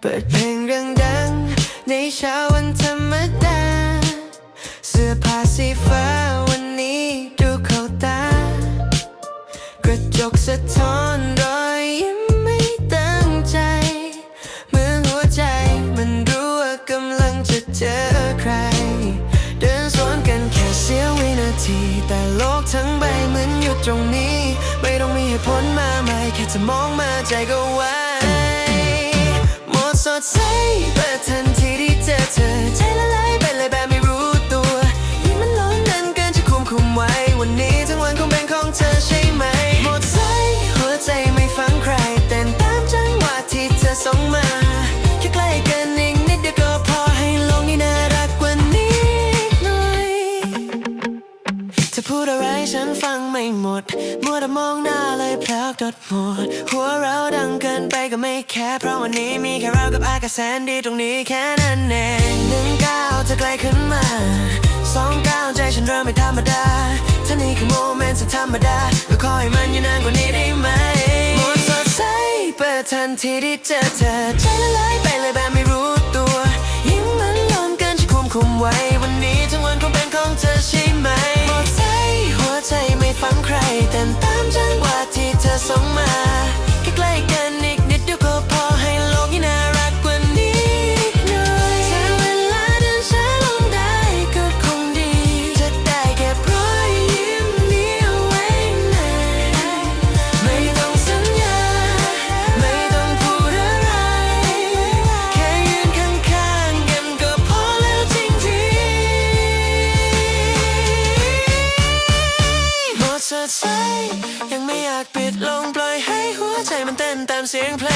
เปิดเพลงดังๆในเช้าวันธรรมดา เสื้อผ้าสีฟ้าวันนี้ดูเข้าตา กระจกสะท้อนรอย ตรงนี้ ไม่ต้องมีเหตุผลมากมายแค่จะมองมาใจก็ไวหมดสดใส จะพูดอะไรฉันฟังไม่หมด มัวแต่มองหน้าเลยเพลอกดหมด หัวเราดังเกินไปก็ไม่แคร์เพราะวันนี้มีแค่เรากับอากาศแสนดีตรงนี้แค่นั้นเองหนึ่งก้าวจะไกลขึ้นมาสองก้าวใจฉันเริ่มไม่ธรรมดาถ้านี่คือโมเมนต์สุดธรรมดาก็ขอให้มันอยู่นานกว่านี้ได้ไหมหมดสดใสเปิดทันทีที่เจอเธอใจละลายไปเลยแบบไม่รู้ตัว ยิ่งมันร้อนเกินจะควบคุมไว้ เต้นตามจังหวะที่เธอส่งมาากปิดลงปล่อยให้หัวใจมันเต้นตามเสียงเพลง